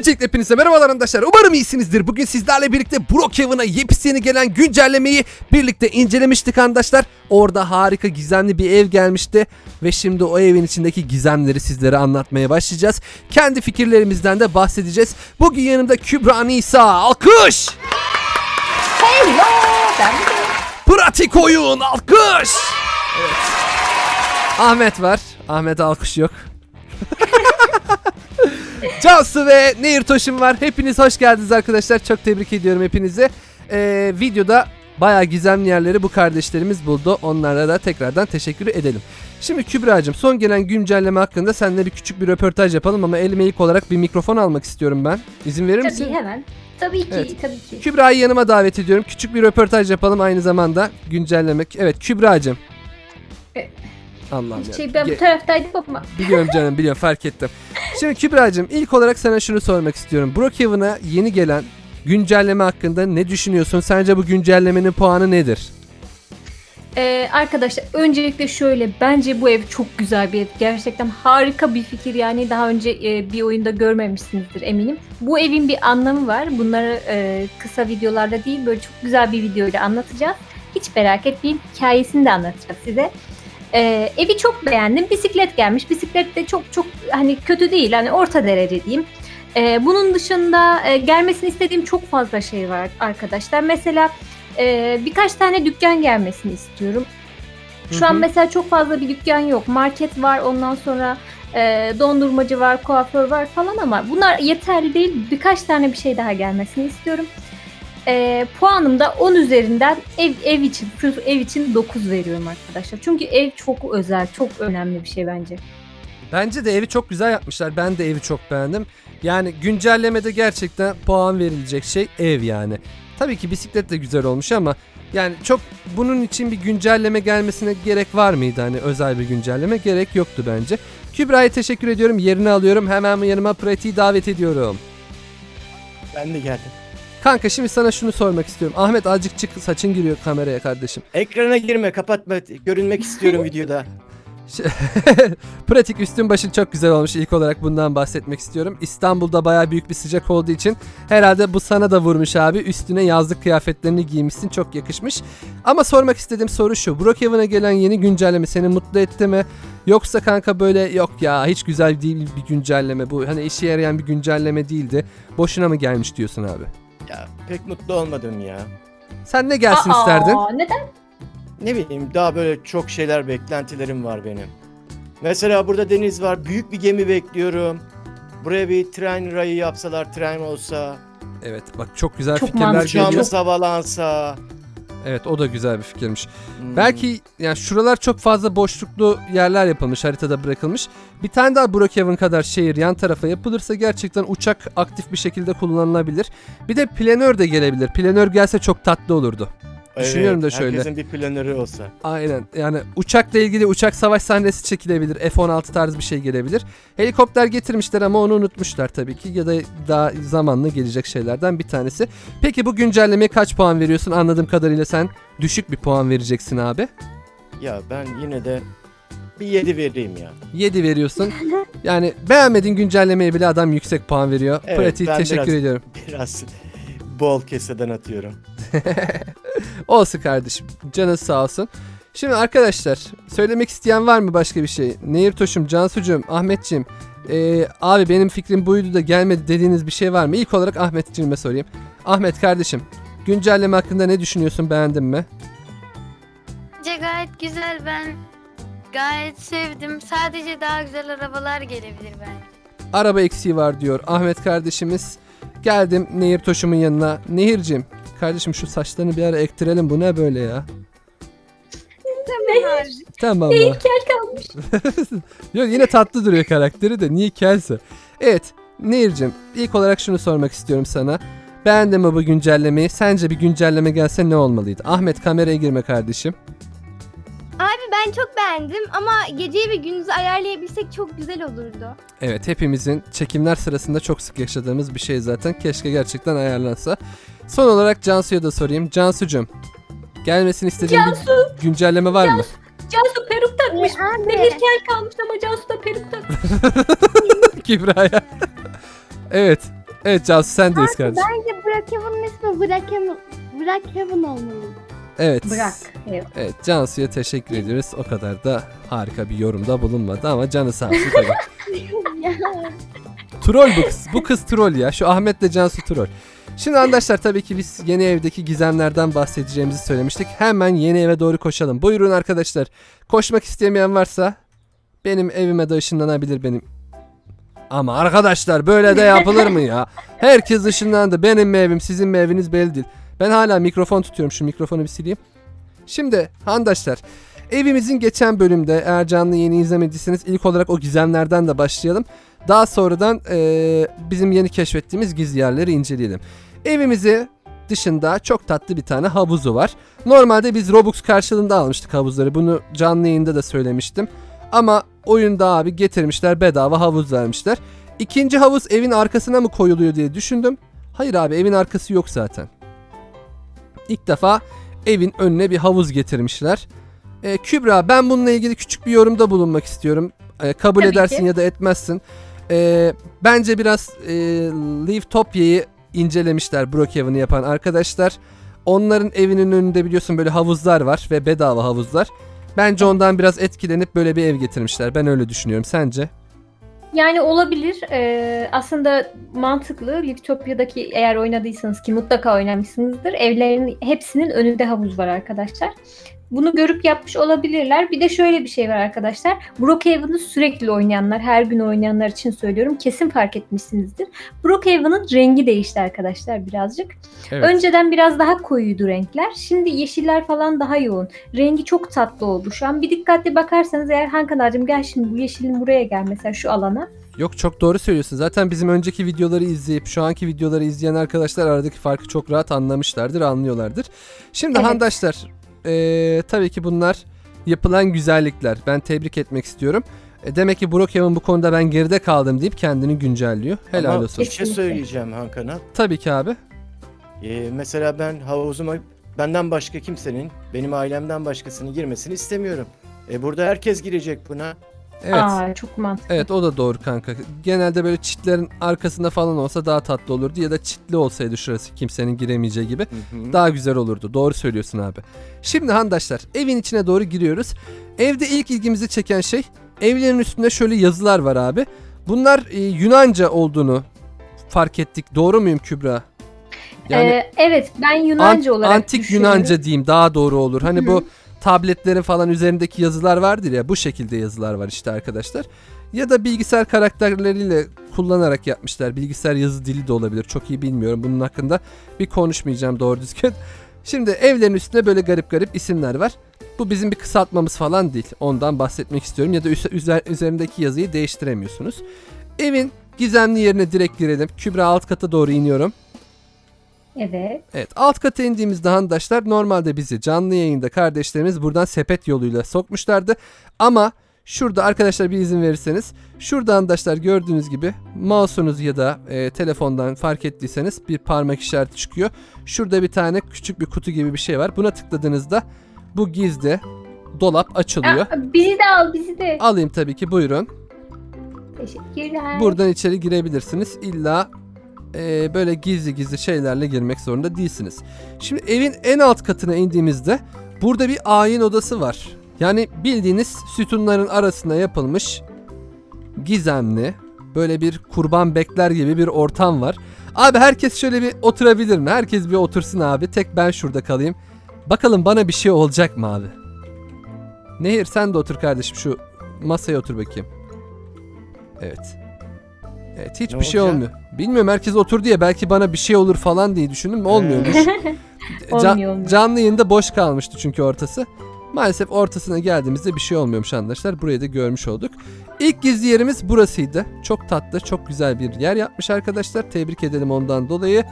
Öncelikle hepinize merhabalar arkadaşlar. Umarım iyisinizdir. Bugün sizlerle birlikte Brookhaven'a yepyeni gelen güncellemeyi birlikte incelemiştik arkadaşlar. Orada harika gizemli bir ev gelmişti. Ve şimdi o evin içindeki gizemleri sizlere anlatmaya başlayacağız. Kendi fikirlerimizden de bahsedeceğiz. Bugün yanımda Kübra Nisa. Alkış! Hello. Ben. Pratik oyun. Alkış! Evet. Ahmet var. Ahmet alkış yok. Cansu ve Nehir Toş'um var. Hepiniz hoş geldiniz arkadaşlar. Çok tebrik ediyorum hepinizi. Ee, videoda bayağı gizemli yerleri bu kardeşlerimiz buldu. Onlara da tekrardan teşekkür edelim. Şimdi Kübra'cığım son gelen güncelleme hakkında seninle bir küçük bir röportaj yapalım ama elime ilk olarak bir mikrofon almak istiyorum ben. İzin verir misin? Tabii hemen. Tabii ki, Evet. tabii ki. Kübra'yı yanıma davet ediyorum. Küçük bir röportaj yapalım aynı zamanda güncellemek. Evet Kübra'cığım. Allah'ım ya. Şey ben Ge- bu taraftaydım ama. Biliyorum canım biliyorum fark ettim. Şimdi Kübra'cığım ilk olarak sana şunu sormak istiyorum. Brookhaven'a yeni gelen güncelleme hakkında ne düşünüyorsun? Sence bu güncellemenin puanı nedir? Ee, arkadaşlar öncelikle şöyle bence bu ev çok güzel bir ev. Gerçekten harika bir fikir yani daha önce e, bir oyunda görmemişsinizdir eminim. Bu evin bir anlamı var. Bunları e, kısa videolarda değil böyle çok güzel bir videoyla anlatacağız. Hiç merak etmeyin hikayesini de anlatacağız size. Ee, evi çok beğendim. Bisiklet gelmiş. Bisiklet de çok çok hani kötü değil. Hani orta derece diyeyim. Ee, bunun dışında e, gelmesini istediğim çok fazla şey var arkadaşlar. Mesela e, birkaç tane dükkan gelmesini istiyorum. Şu Hı an hı. mesela çok fazla bir dükkan yok. Market var ondan sonra e, dondurmacı var, kuaför var falan ama bunlar yeterli değil. Birkaç tane bir şey daha gelmesini istiyorum. E, puanım da 10 üzerinden ev, ev için, sırf ev için 9 veriyorum arkadaşlar. Çünkü ev çok özel, çok önemli bir şey bence. Bence de evi çok güzel yapmışlar. Ben de evi çok beğendim. Yani güncellemede gerçekten puan verilecek şey ev yani. Tabii ki bisiklet de güzel olmuş ama yani çok bunun için bir güncelleme gelmesine gerek var mıydı hani özel bir güncelleme gerek yoktu bence. Kübra'ya teşekkür ediyorum. Yerini alıyorum. Hemen yanıma Pratiği davet ediyorum. Ben de geldim. Kanka şimdi sana şunu sormak istiyorum. Ahmet azıcık çık saçın giriyor kameraya kardeşim. Ekrana girme kapatma görünmek istiyorum videoda. Pratik üstün başın çok güzel olmuş. İlk olarak bundan bahsetmek istiyorum. İstanbul'da bayağı büyük bir sıcak olduğu için herhalde bu sana da vurmuş abi. Üstüne yazlık kıyafetlerini giymişsin. Çok yakışmış. Ama sormak istediğim soru şu. Brookhaven'a gelen yeni güncelleme seni mutlu etti mi? Yoksa kanka böyle yok ya hiç güzel değil bir güncelleme bu. Hani işe yarayan bir güncelleme değildi. Boşuna mı gelmiş diyorsun abi? Ya pek mutlu olmadım ya. Sen ne gelsin Aa, isterdin? Neden? Ne bileyim daha böyle çok şeyler beklentilerim var benim. Mesela burada deniz var. Büyük bir gemi bekliyorum. Buraya bir tren rayı yapsalar tren olsa. Evet bak çok güzel Çok fikirler mantıklı. geliyor. Uçağımız havalansa. Evet o da güzel bir fikirmiş. Hmm. Belki yani şuralar çok fazla boşluklu yerler yapılmış, haritada bırakılmış. Bir tane daha Brookhaven kadar şehir yan tarafa yapılırsa gerçekten uçak aktif bir şekilde kullanılabilir. Bir de planör de gelebilir. Planör gelse çok tatlı olurdu. Düşünüyorum da şöyle. Herkesin bir planörü olsa. Aynen. Yani uçakla ilgili uçak savaş sahnesi çekilebilir. F-16 tarzı bir şey gelebilir. Helikopter getirmişler ama onu unutmuşlar tabii ki. Ya da daha zamanla gelecek şeylerden bir tanesi. Peki bu güncellemeye kaç puan veriyorsun? Anladığım kadarıyla sen düşük bir puan vereceksin abi. Ya ben yine de bir 7 vereyim ya. 7 veriyorsun. Yani beğenmediğin güncellemeye bile adam yüksek puan veriyor. Evet, Pratiği ben teşekkür biraz- ediyorum. Biraz bol keseden atıyorum. Olsun kardeşim. Canı sağ olsun. Şimdi arkadaşlar söylemek isteyen var mı başka bir şey? Nehir Toş'um, Cansu'cum, Ahmet'ciğim. ee, abi benim fikrim buydu da gelmedi dediğiniz bir şey var mı? İlk olarak Ahmet'ciğime sorayım. Ahmet kardeşim güncelleme hakkında ne düşünüyorsun beğendin mi? Bence gayet güzel ben gayet sevdim. Sadece daha güzel arabalar gelebilir bence. Araba eksiği var diyor Ahmet kardeşimiz. Geldim Nehir Toş'umun yanına. Nehir'cim kardeşim şu saçlarını bir ara ektirelim bu ne böyle ya? Tamam mı? Kel kalmış. Yok yine tatlı duruyor karakteri de niye kelse. Evet Nehir'cim ilk olarak şunu sormak istiyorum sana. Beğendin mi bu güncellemeyi? Sence bir güncelleme gelse ne olmalıydı? Ahmet kameraya girme kardeşim. Ben çok beğendim ama geceyi ve gündüzü ayarlayabilsek çok güzel olurdu. Evet hepimizin çekimler sırasında çok sık yaşadığımız bir şey zaten. Keşke gerçekten ayarlansa. Son olarak Cansu'ya da sorayım. Cansu'cum gelmesini istediğin Cansu, bir güncelleme var mı? Cansu peruk takmış. Abi. Nehir kel kalmış ama Cansu da peruk takmış. Kübra'ya. evet. Evet Cansu sendeyiz kardeşim. Bence Brookhaven'ın ismi Brookhaven, Brookhaven olmalı. Evet. Bırak. Evet. Evet Cansu'ya teşekkür ediyoruz. O kadar da harika bir yorumda bulunmadı ama canı sağ olsun tabii. Troll bu kız. Bu kız troll ya. Şu Ahmet'le Cansu troll. Şimdi arkadaşlar tabii ki biz yeni evdeki gizemlerden bahsedeceğimizi söylemiştik. Hemen yeni eve doğru koşalım. Buyurun arkadaşlar. Koşmak istemeyen varsa benim evime de ışınlanabilir benim. Ama arkadaşlar böyle de yapılır mı ya? Herkes ışınlandı. Benim mi evim sizin mi eviniz belli değil. Ben hala mikrofon tutuyorum. Şu mikrofonu bir sileyim. Şimdi handaşlar evimizin geçen bölümde eğer canlı yeni izlemediyseniz ilk olarak o gizemlerden de başlayalım. Daha sonradan eee, bizim yeni keşfettiğimiz gizli yerleri inceleyelim. Evimizi dışında çok tatlı bir tane havuzu var. Normalde biz Robux karşılığında almıştık havuzları. Bunu canlı yayında da söylemiştim. Ama oyunda abi getirmişler bedava havuz vermişler. İkinci havuz evin arkasına mı koyuluyor diye düşündüm. Hayır abi evin arkası yok zaten. İlk defa evin önüne bir havuz getirmişler. Ee, Kübra ben bununla ilgili küçük bir yorumda bulunmak istiyorum. Ee, kabul Tabii edersin ki. ya da etmezsin. Ee, bence biraz e, Leavetopya'yı incelemişler Brookhaven'ı yapan arkadaşlar. Onların evinin önünde biliyorsun böyle havuzlar var ve bedava havuzlar. Bence ondan biraz etkilenip böyle bir ev getirmişler. Ben öyle düşünüyorum. Sence? Yani olabilir. Ee, aslında mantıklı. Liftopya'daki eğer oynadıysanız ki mutlaka oynamışsınızdır. Evlerin hepsinin önünde havuz var arkadaşlar. Bunu görüp yapmış olabilirler. Bir de şöyle bir şey var arkadaşlar. Brookhaven'ı sürekli oynayanlar, her gün oynayanlar için söylüyorum. Kesin fark etmişsinizdir. Brookhaven'ın rengi değişti arkadaşlar birazcık. Evet. Önceden biraz daha koyuydu renkler. Şimdi yeşiller falan daha yoğun. Rengi çok tatlı oldu şu an. Bir dikkatli bakarsanız eğer Hankan'cığım gel şimdi bu yeşilin buraya gel mesela şu alana. Yok çok doğru söylüyorsun. Zaten bizim önceki videoları izleyip şu anki videoları izleyen arkadaşlar aradaki farkı çok rahat anlamışlardır, anlıyorlardır. Şimdi Evet. handaşlar eee, tabii ki bunlar yapılan güzellikler. Ben tebrik etmek istiyorum. E, demek ki Brookhaven bu konuda ben geride kaldım deyip kendini güncelliyor. Helal Ama olsun. bir şey söyleyeceğim Hakan'a. Tabii ki abi. Ee, mesela ben havuzuma benden başka kimsenin, benim ailemden başkasının girmesini istemiyorum. E burada herkes girecek buna. Evet. Aa çok mantıklı. Evet o da doğru kanka. Genelde böyle çitlerin arkasında falan olsa daha tatlı olurdu ya da çitli olsaydı şurası kimsenin giremeyeceği gibi. Hı hı. Daha güzel olurdu. Doğru söylüyorsun abi. Şimdi handaşlar evin içine doğru giriyoruz. Evde ilk ilgimizi çeken şey evlerin üstünde şöyle yazılar var abi. Bunlar e, Yunanca olduğunu fark ettik. Doğru muyum Kübra? Yani Ee, evet ben Yunanca an- olarak antik düşünüyorum. Yunanca diyeyim daha doğru olur. Hani Hı bu. Tabletlerin falan üzerindeki yazılar vardır ya bu şekilde yazılar var işte arkadaşlar. Ya da bilgisayar karakterleriyle kullanarak yapmışlar. Bilgisayar yazı dili de olabilir. Çok iyi bilmiyorum. Bunun hakkında bir konuşmayacağım doğru düzgün. Şimdi evlerin üstünde böyle garip garip isimler var. Bu bizim bir kısaltmamız falan değil. Ondan bahsetmek istiyorum. Ya da üzer- üzerindeki yazıyı değiştiremiyorsunuz. Evin gizemli yerine direkt girelim. Kübra alt kata doğru iniyorum. Evet. Evet alt kata indiğimizde handaşlar normalde bizi canlı yayında kardeşlerimiz buradan sepet yoluyla sokmuşlardı. Ama şurada arkadaşlar bir izin verirseniz şurada handaşlar gördüğünüz gibi mouse'unuz ya da e, telefondan fark ettiyseniz bir parmak işareti çıkıyor. Şurada bir tane küçük bir kutu gibi bir şey var. Buna tıkladığınızda bu gizli dolap açılıyor. Aa, bizi de al bizi de. Alayım tabii ki buyurun. Teşekkürler. Buradan içeri girebilirsiniz. İlla e, böyle gizli gizli şeylerle girmek zorunda değilsiniz. Şimdi evin en alt katına indiğimizde burada bir ayin odası var. Yani bildiğiniz sütunların arasına yapılmış gizemli böyle bir kurban bekler gibi bir ortam var. Abi herkes şöyle bir oturabilir mi? Herkes bir otursun abi. Tek ben şurada kalayım. Bakalım bana bir şey olacak mı abi? Nehir sen de otur kardeşim şu masaya otur bakayım. Evet. Evet hiçbir Ne şey olacak? olmuyor. Bilmiyorum herkes otur diye belki bana bir şey olur falan diye düşündüm. Olmuyormuş. Olmuyor, olmuyor. Canlı yayında boş kalmıştı çünkü ortası. Maalesef ortasına geldiğimizde bir şey olmuyormuş arkadaşlar. Burayı da görmüş olduk. İlk gizli yerimiz burasıydı. Çok tatlı, çok güzel bir yer yapmış arkadaşlar. Tebrik edelim ondan dolayı.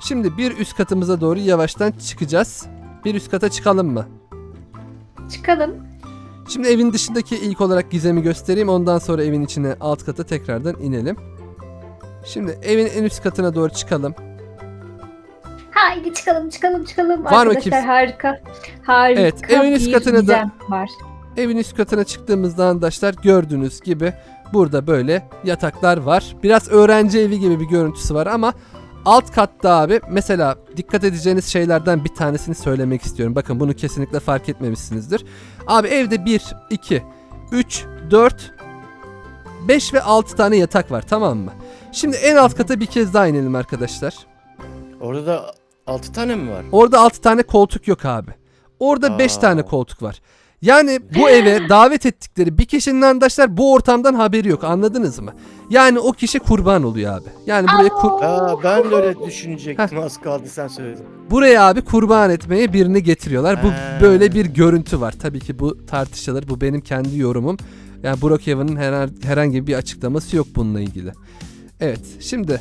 Şimdi bir üst katımıza doğru yavaştan çıkacağız. Bir üst kata çıkalım mı? Çıkalım. Şimdi evin dışındaki ilk olarak gizemi göstereyim. Ondan sonra evin içine alt kata tekrardan inelim. Şimdi evin en üst katına doğru çıkalım. Haydi çıkalım çıkalım çıkalım. Var mı Arkadaşlar kimse? harika. Harika Evet, evin üst bir da- gizem var. Evin üst katına çıktığımızda arkadaşlar gördüğünüz gibi burada böyle yataklar var. Biraz öğrenci evi gibi bir görüntüsü var ama alt katta abi mesela dikkat edeceğiniz şeylerden bir tanesini söylemek istiyorum. Bakın bunu kesinlikle fark etmemişsinizdir. Abi evde 1, 2, 3, 4, 5 ve 6 tane yatak var tamam mı? Şimdi en alt kata bir kez daha inelim arkadaşlar. Orada da 6 tane mi var? Orada 6 tane koltuk yok abi. Orada 5 Aa. tane koltuk var. Yani bu eve davet ettikleri bir kişinin arkadaşlar bu ortamdan haberi yok anladınız mı? Yani o kişi kurban oluyor abi. Yani buraya kur- Aa, ben de öyle düşünecektim az kaldı sen söyledin. buraya abi kurban etmeye birini getiriyorlar. Bu Ha. böyle bir görüntü var. Tabii ki bu tartışılır. Bu benim kendi yorumum. Yani Brookhaven'ın her- herhangi bir açıklaması yok bununla ilgili. Evet şimdi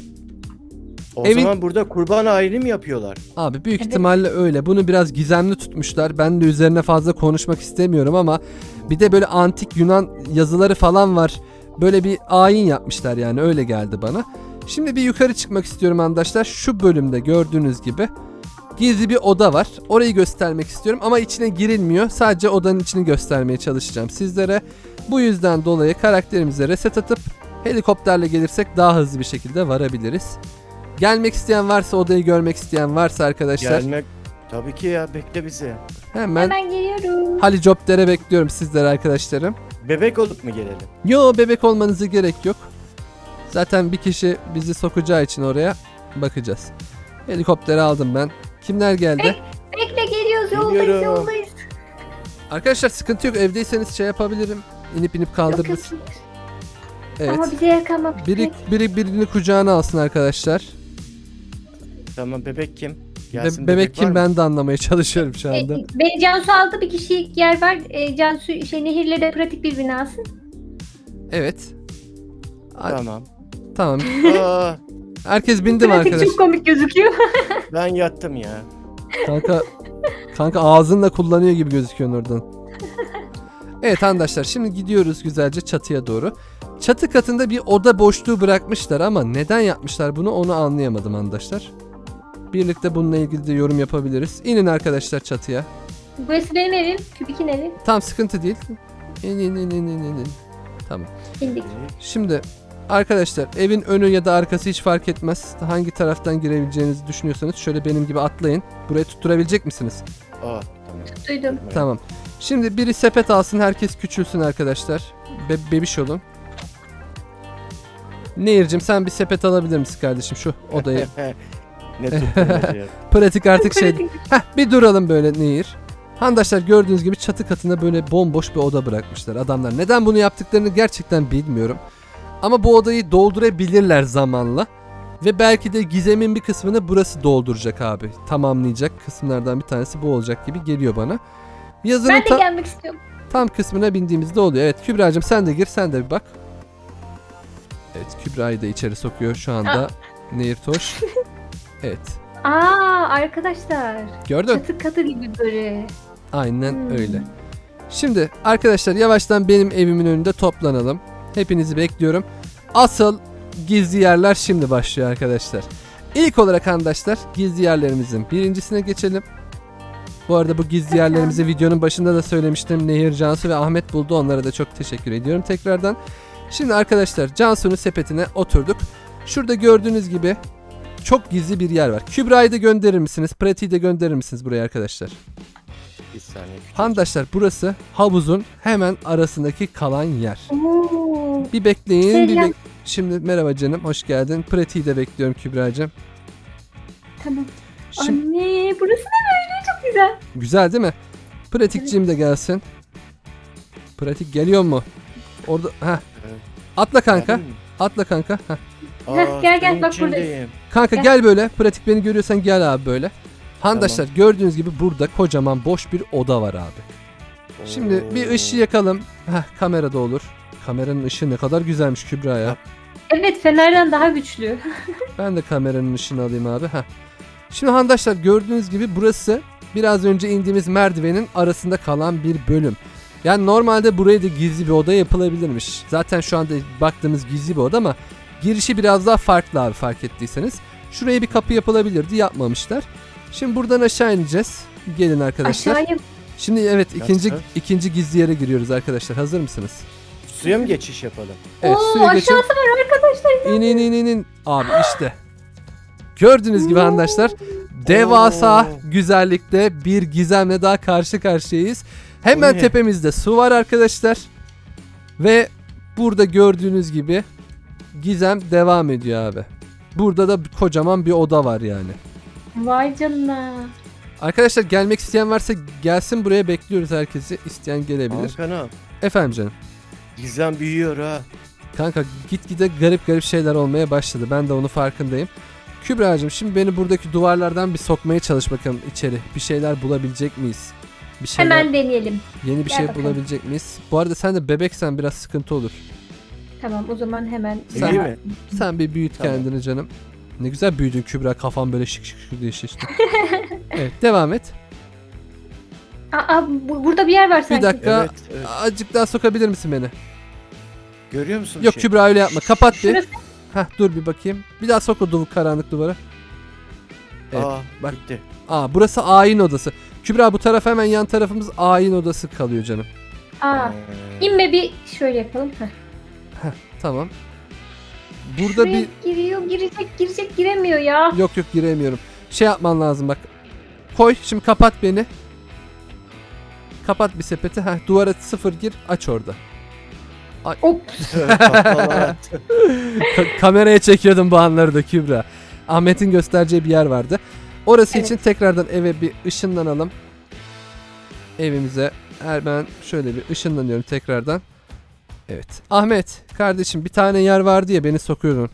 O Evin- zaman burada kurban ayrım yapıyorlar. Abi büyük Evet. ihtimalle öyle. Bunu biraz gizemli tutmuşlar. Ben de üzerine fazla konuşmak istemiyorum ama bir de böyle antik Yunan yazıları falan var. Böyle bir ayin yapmışlar yani öyle geldi bana. Şimdi bir yukarı çıkmak istiyorum arkadaşlar. Şu bölümde gördüğünüz gibi gizli bir oda var. Orayı göstermek istiyorum ama içine girilmiyor. Sadece odanın içini göstermeye çalışacağım sizlere. Bu yüzden dolayı karakterimize reset atıp helikopterle gelirsek daha hızlı bir şekilde varabiliriz. Gelmek isteyen varsa odayı görmek isteyen varsa arkadaşlar Gelmek tabii ki ya bekle bizi. hemen Hemen geliyorum. Halicopter'e bekliyorum sizleri arkadaşlarım. Bebek olup mu gelelim? Yo bebek olmanıza gerek yok. Zaten bir kişi bizi sokacağı için oraya bakacağız. Helikopteri aldım ben. Kimler geldi? Bekle geliyoruz yoldayız Geliyorum. yoldayız. Arkadaşlar sıkıntı yok. Evdeyseniz şey yapabilirim. İnip inip Yok, kaldırırız. yok. Evet. Ama bize yakalmak. Biri, biri birini kucağına alsın arkadaşlar. Tamam bebek kim? Be- Gelsin bebek, var kim mı? ben de anlamaya çalışıyorum şu E, anda. beni Cansu aldı bir kişilik yer var. E, Cansu şey nehirle de pratik bir binasın. Evet. A- Tamam. Tamam. Aa, Herkes bindi mi pratik arkadaş? çok komik gözüküyor. ben yattım ya. Kanka kanka ağzınla kullanıyor gibi gözüküyorsun oradan. Evet arkadaşlar şimdi gidiyoruz güzelce çatıya doğru. Çatı katında bir oda boşluğu bırakmışlar ama neden yapmışlar bunu onu anlayamadım arkadaşlar. Birlikte bununla ilgili de yorum yapabiliriz. İnin arkadaşlar çatıya. Burası benim evim. Kübik'in evi. Tam sıkıntı değil. İn in in in in in. Tamam. İndik. Şimdi arkadaşlar evin önü ya da arkası hiç fark etmez. Hangi taraftan girebileceğinizi düşünüyorsanız şöyle benim gibi atlayın. Burayı tutturabilecek misiniz? Aa, tamam. Duydum. Tamam. Şimdi biri sepet alsın herkes küçülsün arkadaşlar. Be- bebiş olun. Nehir'cim sen bir sepet alabilir misin kardeşim şu odayı? ne. Pratik artık şey. Heh bir duralım böyle Nehir. Handaşlar gördüğünüz gibi çatı katında böyle bomboş bir oda bırakmışlar adamlar. Neden bunu yaptıklarını gerçekten bilmiyorum. Ama bu odayı doldurabilirler zamanla. Ve belki de gizemin bir kısmını burası dolduracak abi. Tamamlayacak kısımlardan bir tanesi bu olacak gibi geliyor bana. Yazının Ben de ta- gelmek istiyorum. Tam kısmına bindiğimizde oluyor. Evet Kübra'cığım sen de gir sen de bir bak. Evet Kübra'yı da içeri sokuyor şu anda Nehir Toş. Evet Aa arkadaşlar. gördün. Çatı katı gibi böyle. Aynen Hmm. öyle. Şimdi arkadaşlar yavaştan benim evimin önünde toplanalım. Hepinizi bekliyorum. Asıl gizli yerler şimdi başlıyor arkadaşlar. İlk olarak arkadaşlar gizli yerlerimizin birincisine geçelim. Bu arada bu gizli yerlerimizi videonun başında da söylemiştim. Nehir, Cansu ve Ahmet buldu. Onlara da çok teşekkür ediyorum tekrardan. Şimdi arkadaşlar Cansu'nun sepetine oturduk. Şurada gördüğünüz gibi çok gizli bir yer var. Kübra'yı da gönderir misiniz? Pratiği de gönderir misiniz buraya arkadaşlar? Bir saniye. küçük. Handaşlar burası havuzun hemen arasındaki kalan yer. Oo. Bir bekleyin. Bir Selam. bek- Şimdi merhaba canım hoş geldin. Pratiği de bekliyorum Kübra'cığım. Tamam. Şimdi, Anne burası ne böyle çok güzel. güzel değil mi? Pratikciğim de gelsin. Pratik geliyor mu? Orada. Evet. Atla kanka. Geldin mi? Atla kanka. Heh. Heh, gel, gel, bak buradayız. Kanka Gel. gel böyle. Pratik beni görüyorsan gel abi böyle. Handaşlar gördüğünüz gibi burada kocaman boş bir oda var abi. Şimdi bir Oo. ışığı yakalım. Heh, kamerada olur. Kameranın ışığı ne kadar güzelmiş Kübra ya. Evet Fener'den daha güçlü. Ben de kameranın ışığını alayım abi. Heh. Şimdi handaşlar gördüğünüz gibi burası biraz önce indiğimiz merdivenin arasında kalan bir bölüm. Yani normalde buraya da gizli bir oda yapılabilirmiş. Zaten şu anda baktığımız gizli bir oda ama girişi biraz daha farklı abi fark ettiyseniz. Şuraya bir kapı yapılabilirdi yapmamışlar. Şimdi buradan aşağı ineceğiz. Gelin arkadaşlar. Aşağıya Şimdi evet ikinci Nasıl? ikinci gizli yere giriyoruz arkadaşlar. Hazır mısınız? Suya mı geçiş yapalım? Evet Oo, suya geçin. aşağısı var arkadaşlar. İn in in in in. Abi işte. Gördüğünüz gibi arkadaşlar devasa Oo. güzellikte bir gizemle daha karşı karşıyayız. Hemen tepemizde su var arkadaşlar. Ve burada gördüğünüz gibi gizem devam ediyor abi. Burada da kocaman bir oda var yani. Vay canına. Arkadaşlar gelmek isteyen varsa gelsin buraya bekliyoruz herkesi. İsteyen gelebilir. Hakan abi. Efendim canım. Gizem büyüyor ha. Kanka gitgide garip garip şeyler olmaya başladı. Ben de onun farkındayım. Kübra'cığım şimdi beni buradaki duvarlardan bir sokmaya çalış bakalım içeri. Bir şeyler bulabilecek miyiz? Bir şeyler, Hemen deneyelim. yeni bir Gel şey bakalım. bulabilecek miyiz? Bu arada sen de bebeksen biraz sıkıntı olur. Tamam o zaman hemen. Sen- İyi mi? Sen bir büyüt Tamam. kendini canım. Ne güzel büyüdün Kübra kafan böyle şık şık şık diye şişti. evet devam et. Aa, bu- burada bir yer var sanki. Bir dakika. Evet, evet. Azıcık daha sokabilir misin beni? Görüyor musun? Yok şey? Kübra öyle yapma. Kapat bir. Şurası. Heh dur bir bakayım. Bir daha sok o duvu karanlık duvara. Evet, Aa, bak. bitti. Aa burası ayin odası. Kübra bu taraf hemen yan tarafımız ayin odası kalıyor canım. Aa, Ee, inme bir şöyle yapalım. Heh. Tamam. Burada Şuraya bir giriyor, girecek, girecek, giremiyor ya. yok yok giremiyorum. Şey yapman lazım bak. Koy şimdi kapat beni. Kapat bir sepeti. Heh, duvara sıfır gir aç orada. Hop. kafalar attı. Ka- kameraya çekiyordum bu anları da Kübra. Ahmet'in göstereceği bir yer vardı. Orası Evet. için tekrardan eve bir ışınlanalım. Evimize hemen şöyle bir ışınlanıyorum tekrardan. Evet. Ahmet kardeşim bir tane yer vardı ya beni sokuyordun.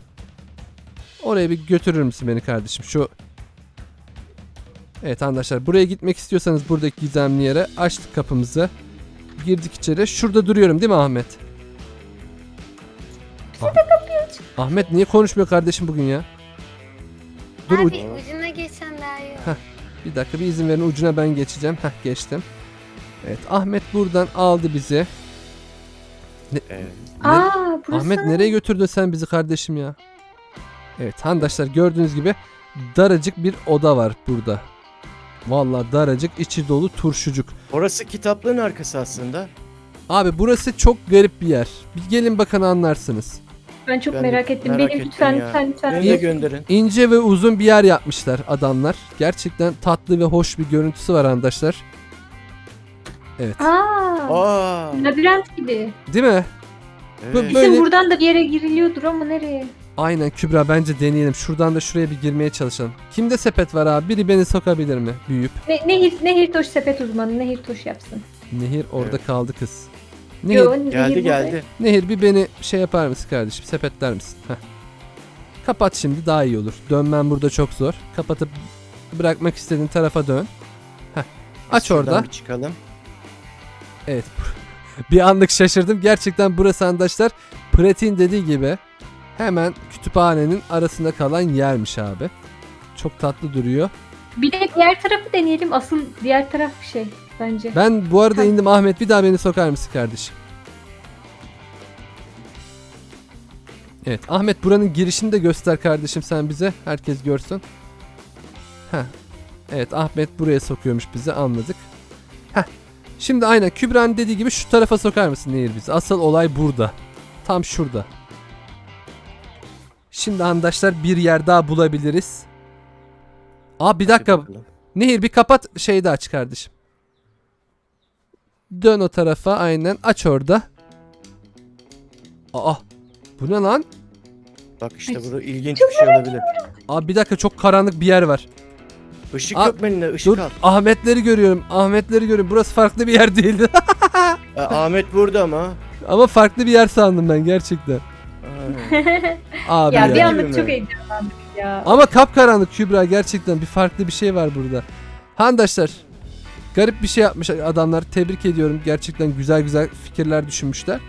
Oraya bir götürür müsün beni kardeşim? Şu Evet arkadaşlar buraya gitmek istiyorsanız buradaki gizemli yere açtık kapımızı. Girdik içeri. Şurada duruyorum değil mi Ahmet? Ahmet niye konuşmuyor kardeşim bugün ya? Dur Abi uc- bir dakika bir izin verin ucuna ben geçeceğim. Heh geçtim. Evet Ahmet buradan aldı bizi. Evet. Ne- Aa, burası. Ahmet nereye götürdün sen bizi kardeşim ya? Evet arkadaşlar gördüğünüz gibi daracık bir oda var burada. Vallahi daracık içi dolu turşucuk. Orası kitaplığın arkası aslında. Abi burası çok garip bir yer. Bir gelin bakın anlarsınız. Ben çok Ben de merak ettim. merak Benim ettim lütfen, ya. lütfen, lütfen. Beni de gönderin. İnce ve uzun bir yer yapmışlar adamlar. Gerçekten tatlı ve hoş bir görüntüsü var arkadaşlar. Evet. Aa, Aa, labirent gibi. Değil mi? evet. Böyle- Kesin buradan da bir yere giriliyordur ama nereye? Aynen Kübra bence deneyelim. Şuradan da şuraya bir girmeye çalışalım. Kimde sepet var abi? Biri beni sokabilir mi? Büyüyüp. Ne, nehir, nehir toş sepet uzmanı. Nehir toş yapsın. Nehir orada Evet. kaldı kız. Nehir, Yo, nehir Geldi burada. geldi. Nehir bir beni şey yapar mısın kardeşim? Sepetler misin? Heh. Kapat şimdi daha iyi olur. Dönmem burada çok zor. Kapatıp bırakmak istediğin tarafa dön. Heh. Aç Şuradan orada. Bir çıkalım. Evet. bir anlık şaşırdım. Gerçekten burası arkadaşlar pratiğin dediği gibi hemen kütüphanenin arasında kalan yermiş abi. Çok tatlı duruyor. Bir de diğer tarafı deneyelim. Asıl diğer taraf bir şey bence. Ben bu arada Tamam. indim Ahmet bir daha beni sokar mısın kardeşim? Evet Ahmet buranın girişini de göster kardeşim sen bize. Herkes görsün. Heh. Evet Ahmet buraya sokuyormuş bizi anladık. Heh. Şimdi aynen Kübra'nın dediği gibi şu tarafa sokar mısın Nehir bizi? Asıl olay burada. Tam şurada. Şimdi arkadaşlar bir yer daha bulabiliriz. Aa bir dakika. Nehir bir kapat şeyi de aç kardeşim. Dön o tarafa aynen aç orada. Aa bu ne lan? Bak işte Ay, burada ilginç bir şey olabilir. Abi bir dakika çok karanlık bir yer var. Işık Aa, yok benimle ışık Dur al. Ahmetleri görüyorum. Ahmetleri görüyorum. Burası farklı bir yer değildi. Aa, Ahmet burada ama. Ama farklı bir yer sandım ben gerçekten. Abi ya ya. bir mi? çok heyecanlandık ya. Ama kapkaranlık Kübra gerçekten bir farklı bir şey var burada. Handaşlar garip bir şey yapmış adamlar. Tebrik ediyorum. Gerçekten güzel güzel fikirler düşünmüşler.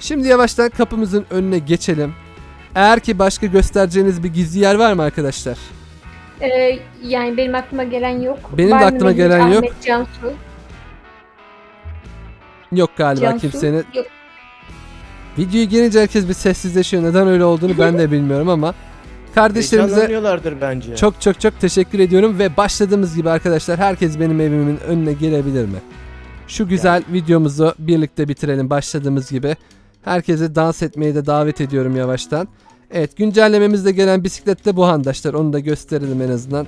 Şimdi yavaştan kapımızın önüne geçelim. Eğer ki başka göstereceğiniz bir gizli yer var mı arkadaşlar? Ee, yani benim aklıma gelen yok. Benim de Var mı aklıma gelen yok. Ahmet, Cansu. Yok galiba Cansu. kimsenin. Yok. Videoya gelince herkes bir sessizleşiyor. Neden öyle olduğunu ben de bilmiyorum ama kardeşlerimize bence. çok çok çok teşekkür ediyorum ve başladığımız gibi arkadaşlar herkes benim evimin önüne gelebilir mi? Şu güzel videomuzu birlikte bitirelim başladığımız gibi. Herkese dans etmeye de davet ediyorum yavaştan. Evet güncellememizde gelen bisiklet de bu handaşlar. Onu da gösterelim en azından.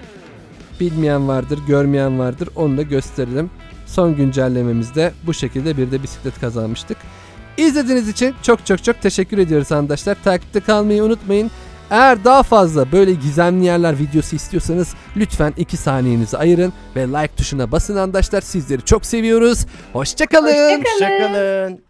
Bilmeyen vardır, görmeyen vardır. Onu da gösterelim. Son güncellememizde bu şekilde bir de bisiklet kazanmıştık. İzlediğiniz için çok çok çok teşekkür ediyoruz arkadaşlar. Takipte kalmayı unutmayın. Eğer daha fazla böyle gizemli yerler videosu istiyorsanız lütfen 2 saniyenizi ayırın ve like tuşuna basın arkadaşlar. Sizleri çok seviyoruz. Hoşçakalın. Hoşça kalın. Hoşçakalın.